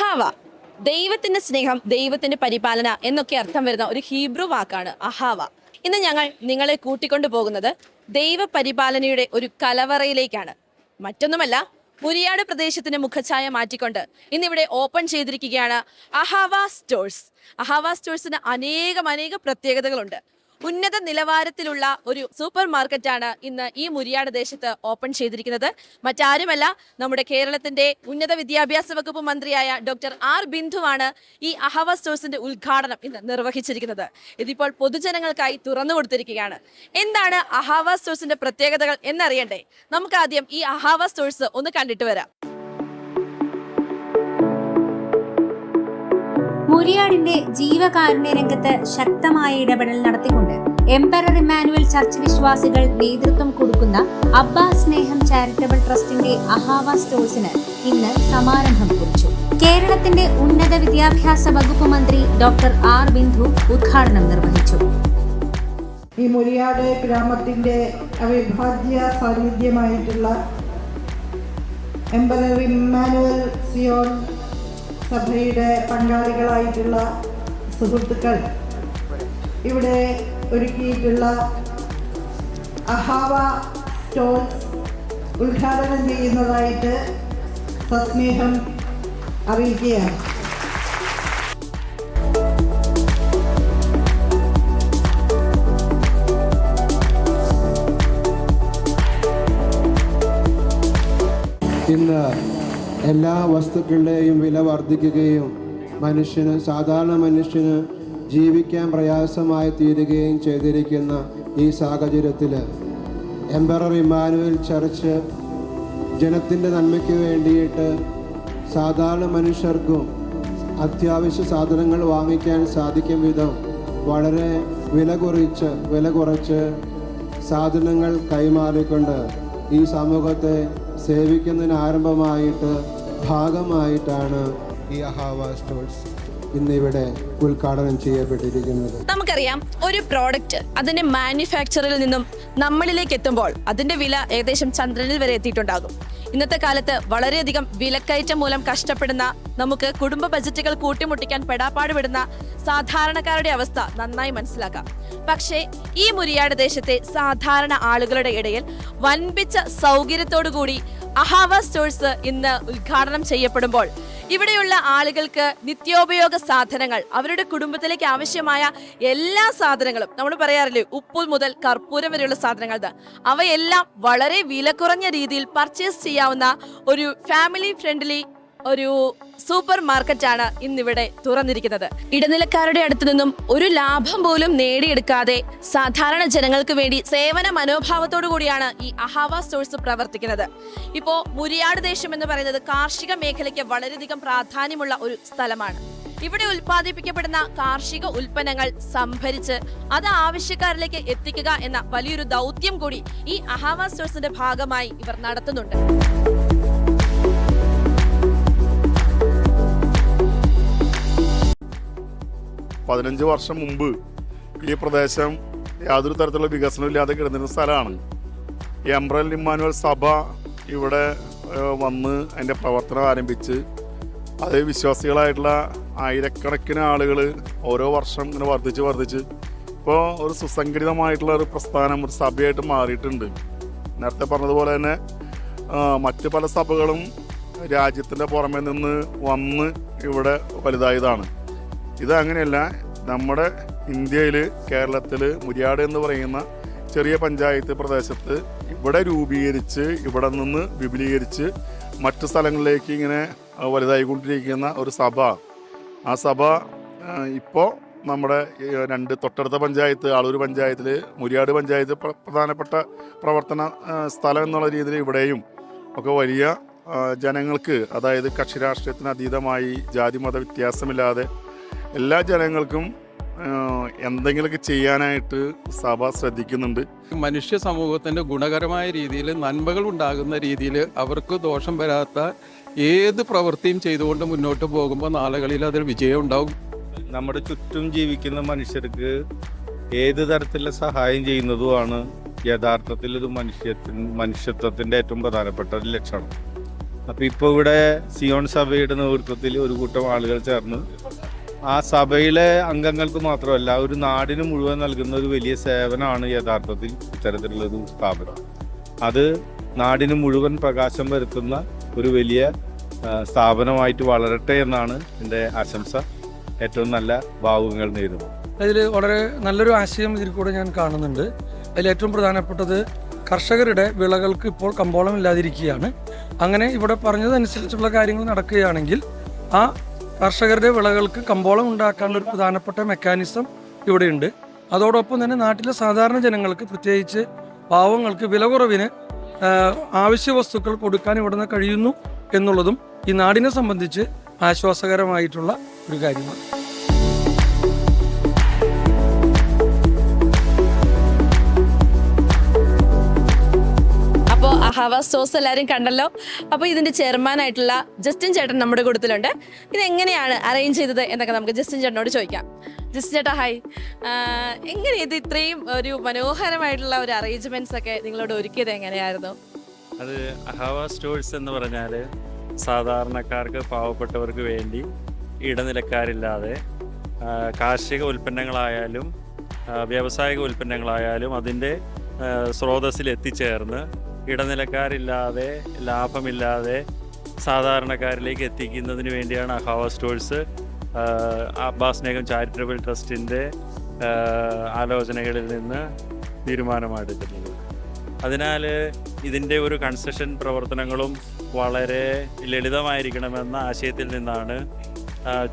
അഹാവ ദൈവത്തിന്റെ സ്നേഹം ദൈവത്തിന്റെ പരിപാലന എന്നൊക്കെ അർത്ഥം വരുന്ന ഒരു ഹീബ്രു വാക്കാണ് അഹാവ. ഇന്ന് ഞങ്ങൾ നിങ്ങളെ കൂട്ടിക്കൊണ്ടു പോകുന്നത് ദൈവ പരിപാലനയുടെ ഒരു കലവറയിലേക്കാണ്. മറ്റൊന്നുമല്ല മുരിയാട് പ്രദേശത്തിന്റെ മുഖഛായ മാറ്റിക്കൊണ്ട് ഇന്നിവിടെ ഓപ്പൺ ചെയ്തിരിക്കുകയാണ് അഹാവ സ്റ്റോഴ്സ്. അഹാവ സ്റ്റോഴ്സിന് അനേകം അനേക പ്രത്യേകതകളുണ്ട്. ഉന്നത നിലവാരത്തിലുള്ള ഒരു സൂപ്പർ മാർക്കറ്റാണ് ഇന്ന് ഈ മുരിയാട് ദേശത്ത് ഓപ്പൺ ചെയ്തിരിക്കുന്നത്. മറ്റാരുമല്ല നമ്മുടെ കേരളത്തിന്റെ ഉന്നത വിദ്യാഭ്യാസ വകുപ്പ് മന്ത്രിയായ ഡോക്ടർ ആർ ബിന്ദുവാണ് ഈ അഹവ സ്റ്റോഴ്സിന്റെ ഉദ്ഘാടനം ഇന്ന് നിർവഹിച്ചിരിക്കുന്നത്. ഇതിപ്പോൾ പൊതുജനങ്ങൾക്കായി തുറന്നു കൊടുത്തിരിക്കുകയാണ്. എന്താണ് അഹാവ സ്റ്റോഴ്സിന്റെ പ്രത്യേകതകൾ എന്നറിയണ്ടേ? നമുക്ക് ആദ്യം ഈ അഹാവ സ്റ്റോഴ്സ് ഒന്ന് കണ്ടിട്ട് വരാം. മുരിയാടിന്റെ ജീവകാരുണ്യ രംഗത്ത് ശക്തമായ ഇടപെടൽ നടത്തിക്കൊണ്ട് എംപറർ ഇമ്മാനുവൽ ചർച്ച് വിശ്വാസികൾ നേതൃത്വം കൊടുക്കുന്ന അബ്ബാ സ്നേഹം ചാരിറ്റബിൾ ട്രസ്റ്റിന്റെ അഹാവ സ്റ്റോഴ്സിന് ഇന്ന് സമാരംഭം കുറിച്ചു. കേരളത്തിന്റെ ഉന്നത വിദ്യാഭ്യാസ വകുപ്പ് മന്ത്രി ഡോക്ടർ ആർ ബിന്ദു ഉദ്ഘാടനം നിർവഹിച്ചു. ഈ മുരിയാട് ഗ്രാമത്തിന്റെ അവിഭാജ്യ സാന്നിധ്യമായിട്ടുള്ള എംപറർ ഇമ്മാനുവൽ സിയോൺ സഭയുടെ പങ്കാളികളായിട്ടുള്ള സുഹൃത്തുക്കൾ ഇവിടെ ഒരുക്കിയിട്ടുള്ള അഹാവ സ്റ്റോൾസ് ഉദ്ഘാടനം ചെയ്യുന്നതായിട്ട് സസ്നേഹം അറിയിക്കുകയാണ്. ഇന്ന് എല്ലാ വസ്തുക്കളുടെയും വില വർദ്ധിക്കുകയും മനുഷ്യന് സാധാരണ മനുഷ്യന് ജീവിക്കാൻ പ്രയാസമായി തീരുകയും ചെയ്തിരിക്കുന്ന ഈ സാഹചര്യത്തിൽ എംപറർ ഇമ്മാനുവൽ ചർച്ച് ജനത്തിന്റെ നന്മയ്ക്ക് വേണ്ടിയിട്ട് സാധാരണ മനുഷ്യർക്കും അത്യാവശ്യ സാധനങ്ങൾ വാങ്ങിക്കാൻ സാധിക്കും വിധം വളരെ വില കുറച്ച് വില കുറച്ച് സാധനങ്ങൾ കൈമാറിക്കൊണ്ട് ഈ സമൂഹത്തെ സേവിക്കുന്നതിന് ആരംഭമായിട്ട് ഭാഗമായിട്ടാണ് ഈ അഹാവ സ്റ്റോഴ്സ് ഇന്നിവിടെ ഉദ്ഘാടനം ചെയ്യപ്പെട്ടിരിക്കുന്നത്. നമുക്കറിയാം ഒരു പ്രോഡക്റ്റ് അതിന്റെ മാനുഫാക്ചറിൽ നിന്നും നമ്മളിലേക്ക് എത്തുമ്പോൾ അതിന്റെ വില ഏകദേശം ചന്ദ്രനിൽ വരെ എത്തിയിട്ടുണ്ടാകും. ഇന്നത്തെ കാലത്ത് വളരെയധികം വിലക്കയറ്റം മൂലം കഷ്ടപ്പെടുന്ന നമുക്ക് കുടുംബ ബജറ്റുകൾ കൂട്ടിമുട്ടിക്കാൻ പെടാപ്പാട് വിടുന്ന സാധാരണക്കാരുടെ അവസ്ഥ നന്നായി മനസ്സിലാക്കാം. പക്ഷേ ഈ മുരിയാട് ദേശത്തെ സാധാരണ ആളുകളുടെ ഇടയിൽ വൻപിച്ച സൗകര്യത്തോടു കൂടി അഹാവ സ്റ്റോഴ്സ് ഇന്ന് ഉദ്ഘാടനം ചെയ്യപ്പെടുമ്പോൾ ഇവിടെയുള്ള ആളുകൾക്ക് നിത്യോപയോഗ സാധനങ്ങൾ അവരുടെ കുടുംബത്തിലേക്ക് ആവശ്യമായ എല്ലാ സാധനങ്ങളും നമ്മൾ പറയാറില്ലേ ഉപ്പ് മുതൽ കർപ്പൂരം വരെയുള്ള സാധനങ്ങൾ അവയെല്ലാം വളരെ വില കുറഞ്ഞ രീതിയിൽ പർച്ചേസ് ചെയ്യാവുന്ന ഒരു ഫാമിലി ഫ്രണ്ട്ലി ഒരു സൂപ്പർ മാർക്കറ്റാണ് ഇന്നിവിടെ തുറന്നിരിക്കുന്നത്. ഇടനിലക്കാരുടെ അടുത്തു നിന്നും ഒരു ലാഭം പോലും നേടിയെടുക്കാതെ സാധാരണ ജനങ്ങൾക്ക് വേണ്ടി സേവന മനോഭാവത്തോടു കൂടിയാണ് ഈ അഹാവ സ്റ്റോഴ്സ് പ്രവർത്തിക്കുന്നത്. ഇപ്പോ മുരിയാട് ദേശം എന്ന് പറയുന്നത് കാർഷിക മേഖലയ്ക്ക് വളരെയധികം പ്രാധാന്യമുള്ള ഒരു സ്ഥലമാണ്. ഇവിടെ ഉൽപ്പാദിപ്പിക്കപ്പെടുന്ന കാർഷിക ഉൽപ്പന്നങ്ങൾ സംഭരിച്ച് അത് ആവശ്യക്കാരിലേക്ക് എത്തിക്കുക എന്ന വലിയൊരു ദൗത്യം കൂടി ഈ അഹാവ സ്റ്റോഴ്സിന്റെ ഭാഗമായി ഇവർ നടത്തുന്നുണ്ട്. പതിനഞ്ച് വർഷം മുമ്പ് ഈ പ്രദേശം യാതൊരു തരത്തിലുള്ള വികസനമില്ലാതെ കിടന്നിരുന്ന സ്ഥലമാണ്. എംബ്രൽ ഇമ്മാനുവൽ സഭ ഇവിടെ വന്ന് അതിന്റെ പ്രവർത്തനം ആരംഭിച്ച് അത് വിശ്വാസികളായിട്ടുള്ള ആയിരക്കണക്കിന് ആളുകൾ ഓരോ വർഷം ഇങ്ങനെ വർദ്ധിച്ച് വർദ്ധിച്ച് ഇപ്പോൾ ഒരു സുസംഘടിതമായിട്ടുള്ള ഒരു പ്രസ്ഥാനം ഒരു സഭയായിട്ട് മാറിയിട്ടുണ്ട്. നേരത്തെ പറഞ്ഞതുപോലെ തന്നെ മറ്റ് പല സഭകളും രാജ്യത്തിന്റെ പുറമെ നിന്ന് വന്ന് ഇവിടെ വലുതായതാണ്. ഇത് അങ്ങനെയല്ല നമ്മുടെ ഇന്ത്യയിൽ കേരളത്തിൽ മുരിയാട് എന്ന് പറയുന്ന ചെറിയ പഞ്ചായത്ത് പ്രദേശത്ത് ഇവിടെ രൂപീകരിച്ച് ഇവിടെ നിന്ന് വിപുലീകരിച്ച് മറ്റു സ്ഥലങ്ങളിലേക്ക് ഇങ്ങനെ വലുതായിക്കൊണ്ടിരിക്കുന്ന ഒരു സഭ. ആ സഭ ഇപ്പോൾ നമ്മുടെ രണ്ട് തൊട്ടടുത്ത പഞ്ചായത്ത് ആളൂർ പഞ്ചായത്തിൽ മുരിയാട് പഞ്ചായത്ത് പ്ര- പ്രധാനപ്പെട്ട പ്രവർത്തന സ്ഥലം എന്നുള്ള രീതിയിൽ ഇവിടെയും ഒക്കെ വലിയ ജനങ്ങൾക്ക് അതായത് കക്ഷി രാഷ്ട്രീയത്തിന് അതീതമായി ജാതി മത വ്യത്യാസമില്ലാതെ എല്ലാ ജനങ്ങൾക്കും എന്തെങ്കിലുമൊക്കെ ചെയ്യാനായിട്ട് സഭ ശ്രദ്ധിക്കുന്നുണ്ട്. മനുഷ്യ സമൂഹത്തിന്റെ ഗുണകരമായ രീതിയിൽ നന്മകൾ ഉണ്ടാകുന്ന രീതിയിൽ അവർക്ക് ദോഷം വരാത്ത ഏത് പ്രവൃത്തിയും ചെയ്തുകൊണ്ട് മുന്നോട്ട് പോകുമ്പോൾ നാളുകളിൽ അതിൽ വിജയം ഉണ്ടാകും നമ്മുടെ ചുറ്റും ജീവിക്കുന്ന മനുഷ്യർക്ക് ഏത് തരത്തിലുള്ള സഹായം ചെയ്യുന്നതുമാണ് യഥാർത്ഥത്തിൽ ഇത് മനുഷ്യത്തിന് മനുഷ്യത്വത്തിന്റെ ഏറ്റവും പ്രധാനപ്പെട്ട ഒരു ലക്ഷണം. അപ്പോൾ ഇപ്പോൾ ഇവിടെ സിയോൺ സഭയുടെ നേതൃത്വത്തിൽ ഒരു കൂട്ടം ആളുകൾ ചേർന്ന് ആ സഭയിലെ അംഗങ്ങൾക്ക് മാത്രമല്ല ഒരു നാടിന് മുഴുവൻ നൽകുന്ന ഒരു വലിയ സേവനമാണ് യഥാർത്ഥത്തിൽ ഇത്തരത്തിലുള്ള ഒരു സ്ഥാപനം. അത് നാടിന് മുഴുവൻ പ്രകാശം വരുത്തുന്ന ഒരു വലിയ സ്ഥാപനമായിട്ട് വളരട്ടെ എന്നാണ് എന്റെ ആശംസ. ഏറ്റവും നല്ല ഭാവുകങ്ങൾ നേരുന്നു. അതിൽ വളരെ നല്ലൊരു ആശയം ഇതിൽ കൂടെ ഞാൻ കാണുന്നുണ്ട്. അതിൽ ഏറ്റവും പ്രധാനപ്പെട്ടത് കർഷകരുടെ വിളകൾക്ക് ഇപ്പോൾ കമ്പോളം ഇല്ലാതിരിക്കുകയാണ് അങ്ങനെ ഇവിടെ പറഞ്ഞതനുസരിച്ചുള്ള കാര്യങ്ങൾ നടക്കുകയാണെങ്കിൽ ആ കർഷകരുടെ വിളകൾക്ക് കമ്പോളം ഉണ്ടാക്കാനുള്ള ഒരു പ്രധാനപ്പെട്ട മെക്കാനിസം ഇവിടെയുണ്ട്. അതോടൊപ്പം തന്നെ നാട്ടിലെ സാധാരണ ജനങ്ങൾക്ക് പ്രത്യേകിച്ച് പാവങ്ങൾക്ക് വില കുറവിന് ആവശ്യ വസ്തുക്കൾ കൊടുക്കാൻ ഇവിടുന്ന് കഴിയുന്നു എന്നുള്ളതും ഈ നാടിനെ സംബന്ധിച്ച് ആശ്വാസകരമായിട്ടുള്ള ഒരു കാര്യമാണ്. അപ്പോൾ അഹാവ സ്റ്റോഴ്സ് എല്ലാവരും കണ്ടല്ലോ. അപ്പോൾ ഇതിന്റെ ചെയർമാനായിട്ടുള്ള ജസ്റ്റിൻ ചേട്ടൻ നമ്മുടെ കൂട്ടത്തിലുണ്ട്. ഇത് എങ്ങനെയാണ് അറേഞ്ച് ചെയ്തത് എന്നൊക്കെ നമുക്ക് ജസ്റ്റിൻ ചേട്ടനോട് ചോദിക്കാം. ജസ്റ്റിൻ ചേട്ടാ ഹായ് എങ്ങനെ ഇത് ഇത്രയും ഒരു മനോഹരമായിട്ടുള്ള ഒരു അറേഞ്ച്മെന്റ്സ് ഒക്കെ നിങ്ങളോട് ഒരുക്കിയത് എങ്ങനെയായിരുന്നു? അത് അഹാവ സ്റ്റോഴ്സ് എന്ന് പറഞ്ഞാൽ സാധാരണക്കാർക്ക് പാവപ്പെട്ടവർക്ക് വേണ്ടി ഇടനിലക്കാരില്ലാതെ കാർഷിക ഉൽപ്പന്നങ്ങളായാലും വ്യാവസായിക ഉൽപ്പന്നങ്ങളായാലും അതിന്റെ സ്രോതസ്സിൽ എത്തിച്ചേർന്ന് ഇടനിലക്കാരില്ലാതെ ലാഭമില്ലാതെ സാധാരണക്കാരിലേക്ക് എത്തിക്കുന്നതിന് വേണ്ടിയാണ് അഹാവ സ്റ്റോഴ്സ് അബ്ബാസ് നേഗം ചാരിറ്റബിൾ ട്രസ്റ്റിന്റെ ആലോചനകളിൽ നിന്ന് തീരുമാനമെടുക്കുന്നത് അതിനാൽ ഇതിന്റെ ഒരു കൺസ്ട്രക്ഷൻ പ്രവർത്തനങ്ങളും വളരെ ലളിതമായിരിക്കണമെന്ന ആശയത്തിൽ നിന്നാണ്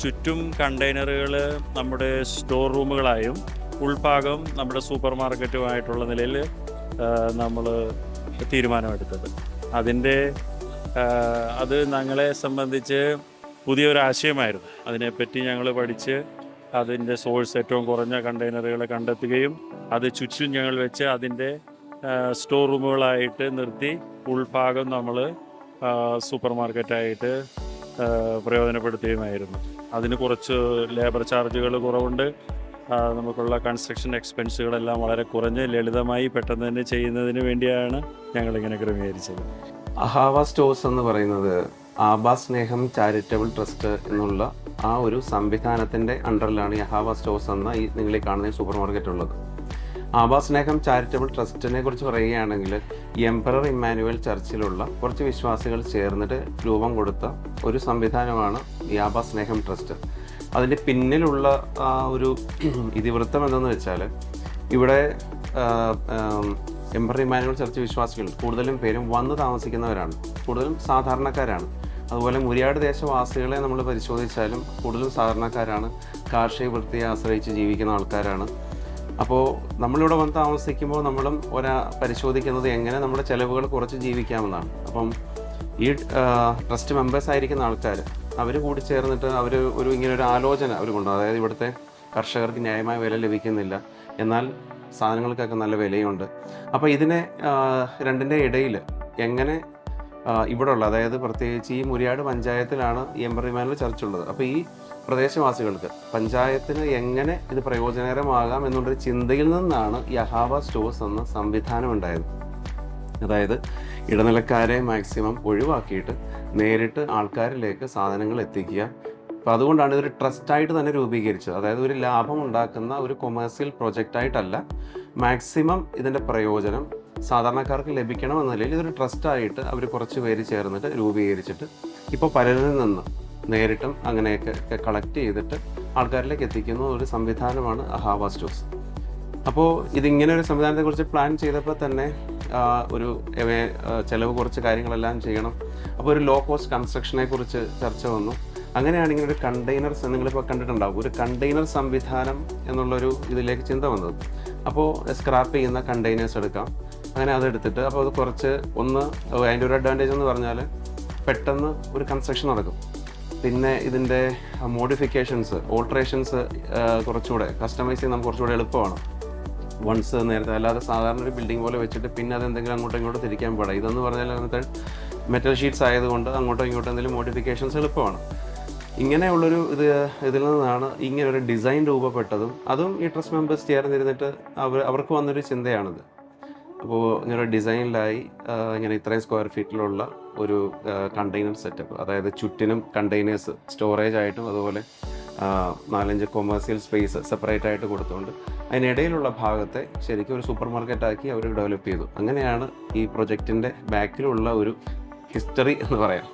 ചുറ്റും കണ്ടെയ്നറുകൾ നമ്മുടെ സ്റ്റോർ റൂമുകളായും ഉൾഭാഗം നമ്മുടെ സൂപ്പർ മാർക്കറ്റുമായിട്ടുള്ള നിലയിൽ നമ്മൾ തീരുമാനമെടുത്തത്. അതിന്റെ അത് ഞങ്ങളെ സംബന്ധിച്ച് പുതിയൊരു ആശയമായിരുന്നു. അതിനെപ്പറ്റി ഞങ്ങൾ പഠിച്ച് അതിന്റെ സോഴ്സ് ഏറ്റവും കുറഞ്ഞ കണ്ടെയ്നറുകൾ കണ്ടെത്തുകയും അത് ചുറ്റും ഞങ്ങൾ വെച്ച് അതിന്റെ സ്റ്റോർ റൂമുകളായിട്ട് നിർത്തി ഉൾഭാഗം നമ്മൾ സൂപ്പർ മാർക്കറ്റായിട്ട് പ്രയോജനപ്പെടുത്തുകയുമായിരുന്നു. അതിന് കുറച്ച് ലേബർ ചാർജുകൾ കുറവുണ്ട്. നമുക്കുള്ള കൺസ്ട്രക്ഷൻ എക്സ്പെൻസുകളെല്ലാം വളരെ കുറഞ്ഞ് ലളിതമായി പെട്ടെന്ന് തന്നെ ചെയ്യുന്നതിന് വേണ്ടിയാണ് ഞങ്ങളിങ്ങനെ ക്രമീകരിച്ചത്. അഹാവ സ്റ്റോഴ്സ് എന്ന് പറയുന്നത് ആബാ സ്നേഹം ചാരിറ്റബിൾ ട്രസ്റ്റ് എന്നുള്ള ആ ഒരു സംവിധാനത്തിന്റെ അണ്ടറിലാണ് ഈ അഹാവ സ്റ്റോഴ്സ് എന്ന ഈ നിങ്ങൾ ഈ കാണുന്ന സൂപ്പർ മാർക്കറ്റ് ഉള്ളത്. ആബാ സ്നേഹം ചാരിറ്റബിൾ ട്രസ്റ്റിനെ കുറിച്ച് പറയുകയാണെങ്കിൽ എംപറർ ഇമ്മാനുവൽ ചർച്ചിലുള്ള കുറച്ച് വിശ്വാസികൾ ചേർന്നിട്ട് രൂപം കൊടുത്ത ഒരു സംവിധാനമാണ് ഈ ആബാ സ്നേഹം ട്രസ്റ്റ്. അതിന്റെ പിന്നിലുള്ള ആ ഒരു ഇതിവൃത്തം എന്തെന്ന് വെച്ചാൽ ഇവിടെ എംപറർ മാനുവൽ ചർച്ച് വിശ്വാസികൾ കൂടുതലും പേരും വന്ന് താമസിക്കുന്നവരാണ്. കൂടുതലും സാധാരണക്കാരാണ്. അതുപോലെ മുരിയാട് ദേശവാസികളെ നമ്മൾ പരിശോധിച്ചാലും കൂടുതലും സാധാരണക്കാരാണ്. കാർഷിക വൃത്തിയെ ആശ്രയിച്ച് ജീവിക്കുന്ന ആൾക്കാരാണ്. അപ്പോൾ നമ്മളിവിടെ വന്ന് താമസിക്കുമ്പോൾ നമ്മളും ഒരാ പരിശോധിക്കുന്നത് എങ്ങനെ നമ്മുടെ ചിലവുകൾ കുറച്ച് ജീവിക്കാമെന്നാണ്. അപ്പം ഈ ട്രസ്റ്റ് മെമ്പേഴ്സ് ആയിരിക്കുന്ന ആൾക്കാർ അവർ കൂടി ചേർന്നിട്ട് അവർ ഒരു ഇങ്ങനെ ഒരു ആലോചന അവർ കൊണ്ടുവന്നു അതായത് ഇവിടുത്തെ കർഷകർക്ക് ന്യായമായ വില ലഭിക്കുന്നില്ല. എന്നാൽ സാധനങ്ങൾക്കൊക്കെ നല്ല വിലയുണ്ട്. അപ്പോൾ ഇതിനെ രണ്ടിന്റെ ഇടയിൽ എങ്ങനെ ആ, ഇവിടെ ഉള്ള അതായത് പ്രത്യേകിച്ച് ഈ മുരിയാട് പഞ്ചായത്തിലാണ് ഈ ചർച്ച ഉള്ളത് അപ്പോൾ ഈ പ്രദേശവാസികൾക്ക് പഞ്ചായത്തിന് എങ്ങനെ ഇത് പ്രയോജനകരമാകാം എന്നുള്ളൊരു ചിന്തയിൽ നിന്നാണ് അഹാബ സ്റ്റോഴ്സ് എന്ന സംവിധാനം ഉണ്ടായത്. അതായത് ഇടനിലക്കാരെ മാക്സിമം ഒഴിവാക്കിയിട്ട് നേരിട്ട് ആൾക്കാരിലേക്ക് സാധനങ്ങൾ എത്തിക്കുക. അപ്പോൾ അതുകൊണ്ടാണ് ഇതൊരു ട്രസ്റ്റായിട്ട് തന്നെ രൂപീകരിച്ചത്. അതായത് ഒരു ലാഭം ഉണ്ടാക്കുന്ന ഒരു കൊമേഴ്സ്യൽ പ്രൊജക്റ്റായിട്ടല്ല മാക്സിമം ഇതിന്റെ പ്രയോജനം സാധാരണക്കാർക്ക് ലഭിക്കണം എന്ന നിലയിൽ ഇതൊരു ട്രസ്റ്റായിട്ട് അവർ കുറച്ച് പേര് ചേർന്നിട്ട് രൂപീകരിച്ചിട്ട് ഇപ്പോൾ പലരിൽ നിന്ന് നേരിട്ടും അങ്ങനെയൊക്കെ കളക്ട് ചെയ്തിട്ട് ആൾക്കാരിലേക്ക് എത്തിക്കുന്ന ഒരു സംവിധാനമാണ് അഹാവ സ്റ്റോക്സ് അപ്പോൾ ഇതിങ്ങനെ ഒരു സംവിധാനത്തെക്കുറിച്ച് പ്ലാൻ ചെയ്തപ്പോൾ തന്നെ ഒരു ചിലവ് കുറച്ച് കാര്യങ്ങളെല്ലാം ചെയ്യണം. അപ്പോൾ ഒരു ലോ കോസ്റ്റ് കൺസ്ട്രക്ഷനെ കുറിച്ച് ചർച്ച വന്നു. അങ്ങനെയാണ് ഇങ്ങനെ ഒരു കണ്ടെയ്നർസ് നിങ്ങളിപ്പോൾ കണ്ടിട്ടുണ്ടാവും. ഒരു കണ്ടെയ്നർ സംവിധാനം എന്നുള്ളൊരു ഇതിലേക്ക് ചിന്ത വന്നത്. അപ്പോൾ സ്ക്രാപ്പ് ചെയ്യുന്ന കണ്ടെയ്നേഴ്സ് എടുക്കാം. അങ്ങനെ അതെടുത്തിട്ട് അപ്പോൾ അത് കുറച്ച് ഒന്ന് അതിന്റെ ഒരു അഡ്വാന്റേജ് എന്ന് പറഞ്ഞാൽ പെട്ടെന്ന് ഒരു കൺസ്ട്രക്ഷൻ നടക്കും. പിന്നെ ഇതിന്റെ മോഡിഫിക്കേഷൻസ് ഓൾട്രേഷൻസ് കുറച്ചുകൂടെ കസ്റ്റമൈസ് ചെയ്യാൻ നമുക്ക് കുറച്ചുകൂടെ എളുപ്പമാണ്. വൺസ് നേരത്തെ അല്ലാതെ സാധാരണ ഒരു ബിൽഡിംഗ് പോലെ വെച്ചിട്ട് പിന്നെ അത് എന്തെങ്കിലും അങ്ങോട്ടും ഇങ്ങോട്ടും തിരിക്കാൻ പാടില്ല ഇതെന്ന് പറഞ്ഞാൽ അങ്ങനത്തെ മെറ്റൽ ഷീറ്റ്സ് ആയതുകൊണ്ട് അങ്ങോട്ടും ഇങ്ങോട്ടും എന്തെങ്കിലും മോഡിഫിക്കേഷൻസ് എളുപ്പമാണ്. ഇങ്ങനെയുള്ളൊരു ഇത് ഇതിൽ നിന്നാണ് ഇങ്ങനെ ഒരു ഡിസൈൻ രൂപപ്പെട്ടതും അതും ഈ ട്രസ്റ്റ് മെമ്പേഴ്സ് ചേർന്നിരുന്നിട്ട് അവർ അവർക്ക് വന്നൊരു ചിന്തയാണിത്. അപ്പോൾ ഇങ്ങനെ ഡിസൈനിലായി ഇങ്ങനെ ഇത്രയും സ്ക്വയർ ഫീറ്റിലുള്ള ഒരു കണ്ടെയ്നർ സെറ്റപ്പ് അതായത് ചുറ്റിനും കണ്ടെയ്നേഴ്സ് സ്റ്റോറേജ് ആയിട്ടും അതുപോലെ നാലഞ്ച് കൊമേഴ്സ്യൽ സ്പേസ് സെപ്പറേറ്റ് ആയിട്ട് കൊടുത്തുകൊണ്ട് അതിനിടയിലുള്ള ഭാഗത്തെ ശരിക്കും ഒരു സൂപ്പർ മാർക്കറ്റ് ആക്കി അവർ ഡെവലപ്പ് ചെയ്തു. അങ്ങനെയാണ് ഈ പ്രൊജക്റ്റിന്റെ ബാക്കിലുള്ള ഒരു ഹിസ്റ്ററി എന്ന് പറയാം.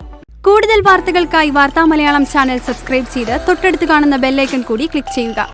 കൂടുതൽ വാർത്തകൾക്കായി വാർത്താ മലയാളം ചാനൽ സബ്സ്ക്രൈബ് ചെയ്ത് തൊട്ടടുത്ത് കാണുന്ന ബെല്ലൈക്കൺ കൂടി ക്ലിക്ക് ചെയ്യുക.